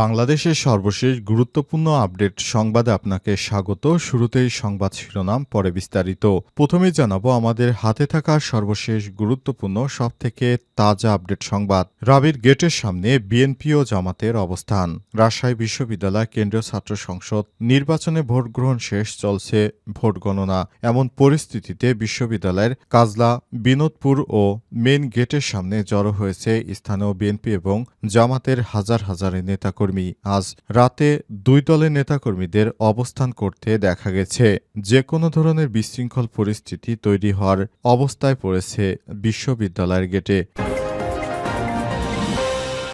বাংলাদেশের সর্বশেষ গুরুত্বপূর্ণ আপডেট সংবাদে আপনাকে স্বাগত। শুরুতেই সংবাদ শিরোনাম, পরে বিস্তারিত। প্রথমেই জানাব, আমাদের হাতে থাকা সর্বশেষ গুরুত্বপূর্ণ, সবথেকে তাজা আপডেট সংবাদ। রাবির গেটের সামনে বিএনপি ও জামাতের অবস্থান। রাজশাহী বিশ্ববিদ্যালয় কেন্দ্রীয় ছাত্র সংসদ নির্বাচনে ভোট গ্রহণ শেষ, চলছে ভোট গণনা। এমন পরিস্থিতিতে বিশ্ববিদ্যালয়ের কাজলা, বিনোদপুর ও মেন গেটের সামনে জড়ো হয়েছে স্থানীয় বিএনপি এবং জামাতের হাজার হাজারের নেতাকর্মী। আজ রাতে দুই দলের নেতাকর্মীদের অবস্থান করতে দেখা গেছে। যে কোনো ধরনের বিশৃঙ্খল পরিস্থিতি তৈরি হওয়ার অবস্থায় পড়েছে বিশ্ববিদ্যালয়ের গেটে।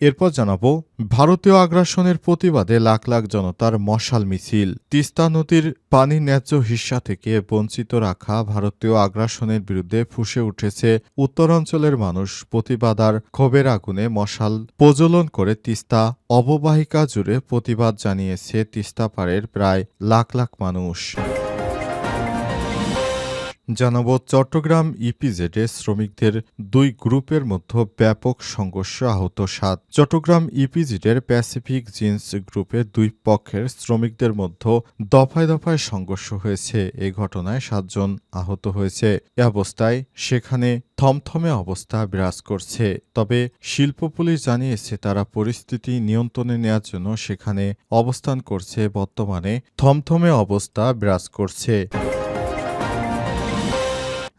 এরপর জানাব, ভারতীয় আগ্রাসনের প্রতিবাদে লাখ লাখ জনতার মশাল মিছিল। তিস্তা নদীর পানি ন্যায্য হিস্সা থেকে বঞ্চিত রাখা ভারতীয় আগ্রাসনের বিরুদ্ধে ফুসে উঠেছে উত্তরাঞ্চলের মানুষ। প্রতিবাদ আর ক্ষোভের আগুনে মশাল প্রজ্বলন করে তিস্তা। অববাহিকা জুড়ে প্রতিবাদ জানিয়েছে তিস্তা পাড়ের প্রায় লাখ লাখ মানুষ। জানাব, চট্টগ্রাম ইপিজেডে শ্রমিকদের দুই গ্রুপের মধ্যে ব্যাপক সংঘর্ষ আহত সাত। চট্টগ্রাম ইপিজেডের প্যাসিফিক জিন্স গ্রুপের দুই পক্ষের শ্রমিকদের মধ্যে দফায় দফায় সংঘর্ষ হয়েছে। এই ঘটনায় সাতজন আহত হয়েছে। এ অবস্থায় সেখানে থমথমে অবস্থা বিরাজ করছে। তবে শিল্প পুলিশ জানিয়েছে, তারা পরিস্থিতি নিয়ন্ত্রণে নেওয়ার জন্য সেখানে অবস্থান করছে। বর্তমানে থমথমে অবস্থা বিরাজ করছে।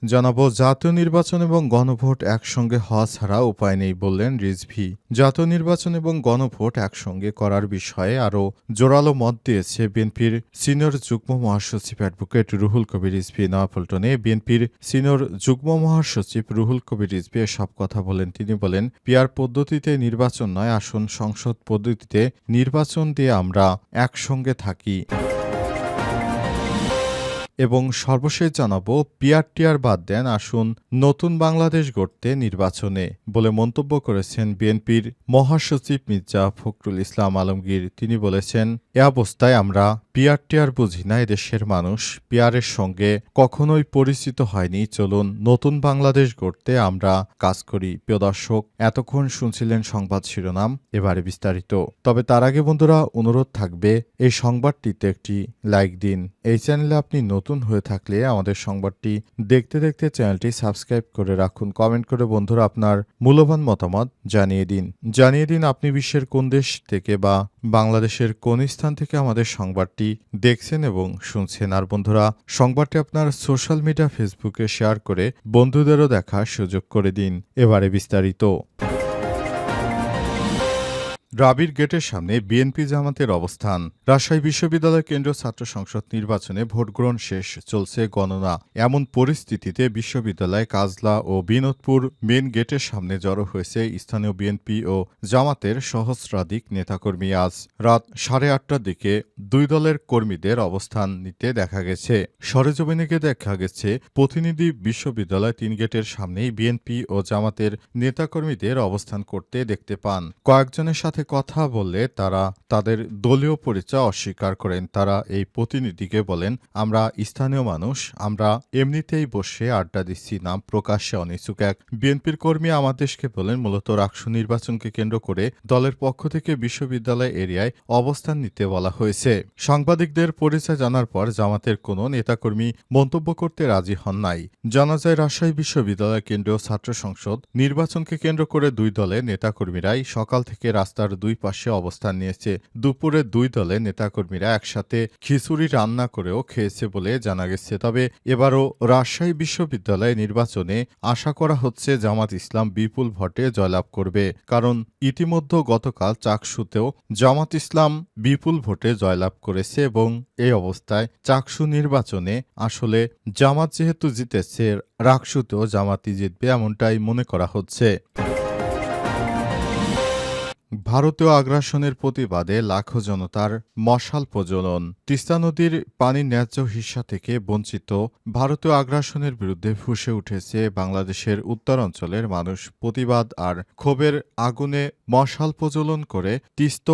জানাব, জাতীয় নির্বাচন এবং গণভোট একসঙ্গে হওয়া ছাড়া উপায় নেই বললেন রিজভি। জাতীয় নির্বাচন এবং গণভোট একসঙ্গে করার বিষয়ে আরও জোরালো মত দিয়েছে বিএনপির সিনিয়র যুগ্ম মহাসচিব অ্যাডভোকেট রুহুল কবির রিজভি। নয়াপল্টনে বিএনপির সিনিয়র যুগ্ম মহাসচিব রুহুল কবির রিজভি সব কথা বলেন। তিনি বলেন পিয়ার পদ্ধতিতে নির্বাচন নয়, আসন সংসদ পদ্ধতিতে নির্বাচন দিয়ে আমরা একসঙ্গে থাকি। এবং সর্বশেষ জানাব, পিয়ার টিয়ার বাদ দেন, আসুন নতুন বাংলাদেশ গড়তে নির্বাচনে বলে মন্তব্য করেছেন বিএনপির মহাসচিব মির্জা ফখরুল ইসলাম আলমগীর। তিনি বলেছেন, এ অবস্থায় আমরা পিয়ার টিয়ার বুঝি না, এদেশের মানুষ পিয়ারের সঙ্গে কখনোই পরিচিত হয়নি। চলুন নতুন বাংলাদেশ গড়তে আমরা কাজ করি। প্রিয় দর্শক, এতক্ষণ শুনছিলেন সংবাদ শিরোনাম, এবারে বিস্তারিত। তবে তার আগে বন্ধুরা, অনুরোধ থাকবে, এই সংবাদটিতে একটি লাইক দিন। এই চ্যানেলে আপনি নতুন হয়ে থাকলে আমাদের সংবাদটি দেখতে দেখতে চ্যানেলটি সাবস্ক্রাইব করে রাখুন। কমেন্ট করে বন্ধুরা আপনার মূল্যবান মতামত জানিয়ে দিন। জানিয়ে দিন আপনি বিশ্বের কোন দেশ থেকে বা বাংলাদেশের কোন স্থান থেকে আমাদের সংবাদটি দেখছেন এবং শুনছেন। আর বন্ধুরা, সংবাদটি আপনার সোশ্যাল মিডিয়া, ফেসবুকে শেয়ার করে বন্ধুদেরও দেখার সুযোগ করে দিন। এবারে বিস্তারিত। রাবির গেটের সামনে বিএনপি জামাতের অবস্থান। রাজশাহী বিশ্ববিদ্যালয় কেন্দ্রীয় ছাত্র সংসদ নির্বাচনে ভোটগ্রহণ শেষ, চলছে গণনা। এমন পরিস্থিতিতে বিশ্ববিদ্যালয় কাজলা ও বিনোদপুর মেন গেটের সামনে জড়ো হয়েছে স্থানীয় বিএনপি ও জামাতের সহস্রাধিক নেতাকর্মী। আজ রাত সাড়ে আটটার দিকে দুই দলের কর্মীদের অবস্থান নিতে দেখা গেছে। সরেজমিনেকে দেখা গেছে, প্রতিনিধি বিশ্ববিদ্যালয় তিন গেটের সামনেই বিএনপি ও জামাতের নেতাকর্মীদের অবস্থান করতে দেখতে পান। কয়েকজনের সাথে কথা বললে তারা তাদের দলীয় পরিচয় অস্বীকার করেন। তারা এই প্রতিনিধিকে বলেন, আমরা স্থানীয় মানুষ, আমরা এমনিতেই বসে আড্ডা দিচ্ছি নাম প্রকাশ্যে অনিচ্ছুক এক বিএনপির কর্মী আমাদেরকে বলেন, মূলত রাকসু নির্বাচনকে কেন্দ্র করে দলের পক্ষ থেকে বিশ্ববিদ্যালয় এরিয়ায় অবস্থান নিতে বলা হয়েছে। সাংবাদিকদের পরিচয় জানার পর জামাতের কোনো নেতাকর্মী মন্তব্য করতে রাজি হন নাই। জানা যায়, রাজশাহী বিশ্ববিদ্যালয় কেন্দ্রীয় ছাত্র সংসদ নির্বাচনকে কেন্দ্র করে দুই দলের নেতাকর্মীরাই সকাল থেকে রাস্তার দুই পাশে অবস্থান নিয়েছে। দুপুরে দুই দলের নেতাকর্মীরা একসাথে খিচুড়ি রান্না করেও খেয়েছে বলে জানা গেছে। তবে এবারও রাজশাহী বিশ্ববিদ্যালয় নির্বাচনে আশা করা হচ্ছে জামাত ইসলাম বিপুল ভোটে জয়লাভ করবে। কারণ ইতিমধ্যে গতকাল চাকসুতেও জামাত ইসলাম বিপুল ভোটে জয়লাভ করেছে এবং এই অবস্থায় চাকসু নির্বাচনে আসলে জামাত যেহেতু জিতেছে, রাকসুতেও জামাতি জিতবে এমনটাই মনে করা হচ্ছে। ভারতীয় আগ্রাসনের প্রতিবাদে লাখো জনতার মশাল প্রজ্বলন। তিস্তা নদীর পানির ন্যায্য হিস্সা থেকে বঞ্চিত ভারতীয় আগ্রাসনের বিরুদ্ধে ফুসে উঠেছে বাংলাদেশের উত্তরাঞ্চলের মানুষ প্রতিবাদ আর ক্ষোভের আগুনে মশাল প্রজ্বলন করে তিস্ত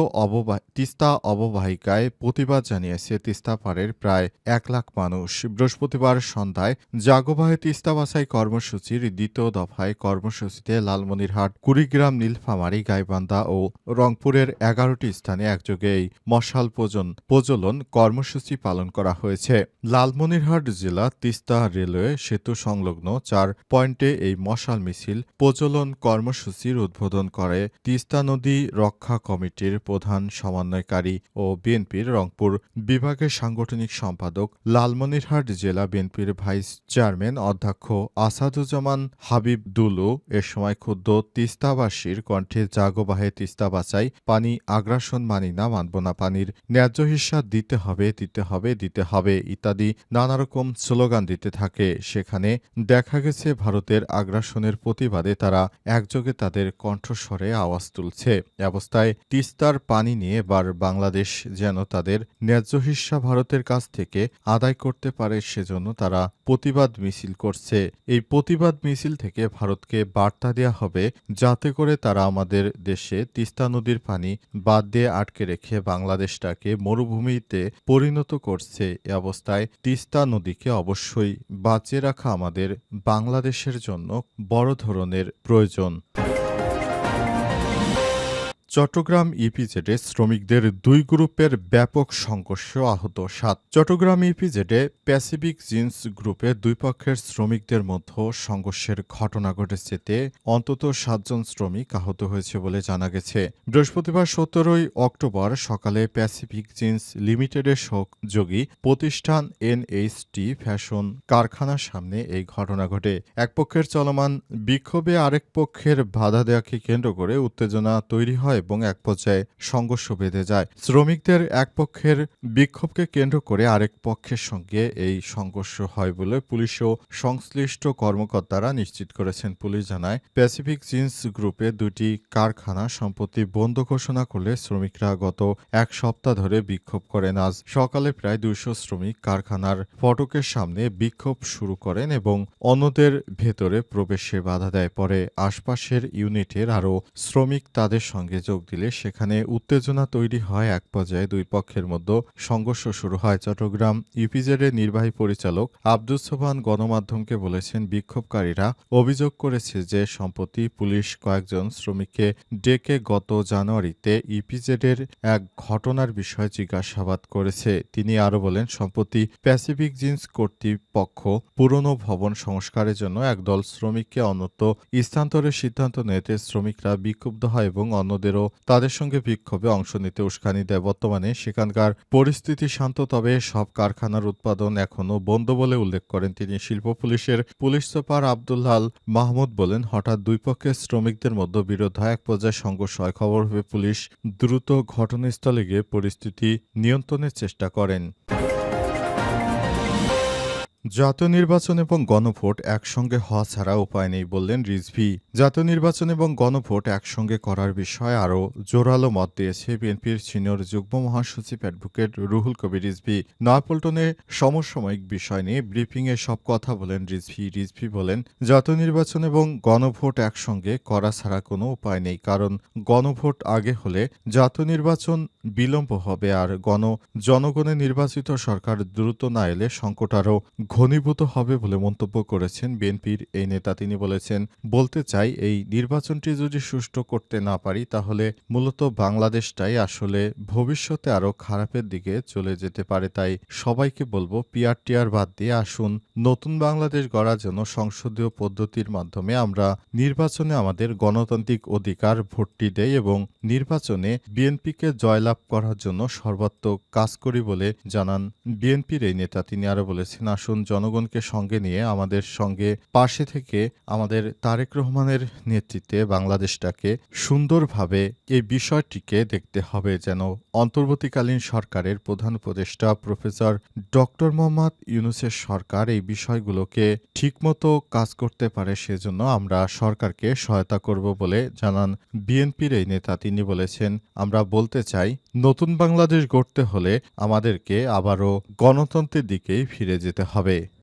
তিস্তা অববাহিকায় প্রতিবাদ জানিয়েছে তিস্তা পাড়ের প্রায় এক লাখ মানুষ। বৃহস্পতিবার সন্ধ্যায় জাগোবাহে তিস্তা বাছাই কর্মসূচির দ্বিতীয় দফায় কর্মসূচিতে লালমনিরহাট, কুড়িগ্রাম, নীলফামারী, গাইবান্ধা ও রংপুরের এগারোটি স্থানে একযোগে এই মশাল প্রজন, প্রজ্বলন কর্মসূচি পালন করা হয়েছে। লালমনিরহাট জেলা তিস্তা রেলওয়ে সেতু সংলগ্ন চার পয়েন্টে এই মশাল মিছিল প্রজ্বলন কর্মসূচির উদ্বোধন করে তিস্তা নদী রক্ষা কমিটির প্রধান সমন্বয়কারী ও বিএনপির রংপুর বিভাগের সাংগঠনিক সম্পাদক লালমনিরহাট জেলা বিএনপির ভাইস চেয়ারম্যান অধ্যক্ষ আসাদুজ্জামান হাবিব দুলু এ সময় ক্ষুদ্র তিস্তাবাসীর কণ্ঠে জাগবাহে তিস্তা বাঁচাই পানি আগ্রাসন মানি না, মানব না পানির। ন্যায্য হিস্সা দিতে হবে দিতে হবে দিতে হবে ইত্যাদি নানা রকম স্লোগান দিতে থাকে। সেখানে দেখা গেছে ভারতের আগ্রাসনের প্রতিবাদে তারা একযোগে তাদের কণ্ঠস্বরে আওয়াজ তুলছে। অবস্থায় তিস্তার পানি নিয়ে এবার বাংলাদেশ যেন তাদের ন্যায্য হিস্সা ভারতের কাছ থেকে আদায় করতে পারে, সেজন্য তারা প্রতিবাদ মিছিল করছে। এই প্রতিবাদ মিছিল থেকে ভারতকে বার্তা দেওয়া হবে, যাতে করে তারা আমাদের দেশে তিস্তা নদীর পানি বাদ দিয়ে আটকে রেখে বাংলাদেশটাকে মরুভূমিতে পরিণত করছে এ অবস্থায় তিস্তা নদীকে অবশ্যই বাঁচিয়ে রাখা আমাদের বাংলাদেশের জন্য বড় ধরনের প্রয়োজন। চট্টগ্রাম ইপিজেডে শ্রমিকদের দুই গ্রুপের ব্যাপক সংঘর্ষ আহত সাত। চট্টগ্রাম ইপিজেডে প্যাসিফিক জিন্স গ্রুপে দুই পক্ষের শ্রমিকদের মধ্যে সংঘর্ষের ঘটনা ঘটেছে তে অন্তত সাতজন শ্রমিক আহত হয়েছে বলে জানা গেছে। বৃহস্পতিবার সতেরোই অক্টোবর সকালে প্যাসিফিক জিন্স লিমিটেডের সহযোগী প্রতিষ্ঠান এনএইচটি ফ্যাশন কারখানার সামনে এই ঘটনা ঘটে। এক পক্ষের চলমান বিক্ষোভে আরেক পক্ষের বাধা দেওয়াকে কেন্দ্র করে উত্তেজনা তৈরি হয় এবং এক পর্যায়ে সংঘর্ষ বেঁধে যায়। শ্রমিকদের এক পক্ষের বিক্ষোভকে কেন্দ্র করে আরেক পক্ষের সঙ্গে এই সংঘর্ষ হয় বলে পুলিশ ও সংশ্লিষ্ট কর্মকর্তারা নিশ্চিত করেছেন। পুলিশ জানায় প্যাসিফিক জিন্স গ্রুপে দুটি কারখানা সম্প্রতি বন্ধ ঘোষণা করলে শ্রমিকরা গত এক সপ্তাহ ধরে বিক্ষোভ করেন। আজ সকালে প্রায় দুইশো শ্রমিক কারখানার ফটকের সামনে বিক্ষোভ শুরু করেন এবং অন্যদের ভেতরে প্রবেশে বাধা দেয়। পরে আশপাশের ইউনিটের আরও শ্রমিক তাদের সঙ্গে যোগ দিলে সেখানে উত্তেজনা তৈরি হয় এক পর্যায়ে দুই পক্ষের মধ্যে সংঘর্ষ শুরু হয়। চট্টগ্রাম ইপিজেডের নির্বাহী পরিচালক আব্দুস সোবহান গণমাধ্যমকে বলেছেন, বিক্ষোভকারীরা অভিযোগ করেছে যে সম্প্রতি পুলিশ কয়েকজন শ্রমিককে ডেকে গত জানুয়ারিতে ইপিজেডের এক ঘটনার বিষয়ে জিজ্ঞাসাবাদ করেছে। তিনি আরও বলেন, সম্প্রতি প্যাসিফিক জিন্স কর্তৃপক্ষ পুরনো ভবন সংস্কারের জন্য একদল শ্রমিককে অন্যত্র স্থানান্তরের সিদ্ধান্ত নিতে শ্রমিকরা বিক্ষুব্ধ হয় এবং অন্যদেরও তাদের সঙ্গে বিক্ষোভে অংশ নিতে উস্কানি দেয়। বর্তমানে সেখানকার পরিস্থিতি শান্ত, তবে সব কারখানার উৎপাদন এখনও বন্ধ বলে উল্লেখ করেন তিনি। শিল্প পুলিশের পুলিশ সুপার আব্দুল্লাল মাহমুদ বলেন, হঠাৎ দুই পক্ষের শ্রমিকদের মধ্যে বিরোধ এক পর্যায়ে সংঘর্ষ হয়। খবর পেয়ে পুলিশ দ্রুত ঘটনাস্থলে গিয়ে পরিস্থিতি নিয়ন্ত্রণের চেষ্টা করেন। জাতীয় নির্বাচন এবং গণভোট একসঙ্গে হওয়া ছাড়া উপায় নেই বললেন রিজভি। জাতীয় নির্বাচন এবং গণভোট একসঙ্গে করার বিষয়ে আরও জোরালো মত দিয়েছে বিএনপির সিনিয়র যুগ্ম মহাসচিব অ্যাডভোকেট রুহুল কবির রিজভি। নয়াপল্টনে সমসাময়িক বিষয় নিয়ে ব্রিফিংয়ে সব কথা বলেন রিজভি। রিজভি বলেন, জাতীয় নির্বাচন এবং গণভোট একসঙ্গে করা ছাড়া কোনো উপায় নেই, কারণ গণভোট আগে হলে জাতীয় নির্বাচন বিলম্ব হবে আর গণ জনগণের নির্বাচিত সরকার দ্রুত না এলে সংকট আরও ঘনীভূত হবে বলে মন্তব্য করেছেন বিএনপির এই নেতা। তিনি বলেছেন, বলতে চাই, এই নির্বাচনটি যদি সুষ্ঠু করতে না পারি, তাহলে মূলত বাংলাদেশটাই আসলে ভবিষ্যতে আরও খারাপের দিকে চলে যেতে পারে। তাই সবাইকে বলব পিয়ার টিয়ার বাদ দিয়ে আসুন। নতুন বাংলাদেশ গড়ার জন্য সংসদীয় পদ্ধতির মাধ্যমে আমরা নির্বাচনে আমাদের গণতান্ত্রিক অধিকার ভোটটি দেই এবং নির্বাচনে বিএনপিকে জয়লাভ করার জন্য সর্বাত্মক কাজ করি বলে জানান বিএনপির এই নেতা। তিনি আরও বলেছেন, আসুন জনগণকে সঙ্গে নিয়ে আমাদের সঙ্গে পাশে থেকে আমাদের তারেক রহমানের নেতৃত্বে বাংলাদেশটাকে সুন্দরভাবে এই বিষয়টিকে দেখতে হবে যেন অন্তর্বর্তীকালীন সরকারের প্রধান উপদেষ্টা প্রফেসর ডক্টর মোহাম্মদ ইউনুসের সরকার এই বিষয়গুলোকে ঠিকমতো কাজ করতে পারে সেজন্য আমরা সরকারকে সহায়তা করব বলে জানান বিএনপির এই নেতা। তিনি বলেছেন, আমরা বলতে চাই, নতুন বাংলাদেশ গড়তে হলে আমাদেরকে আবারও গণতন্ত্রের দিকেই ফিরে যেতে হবে। way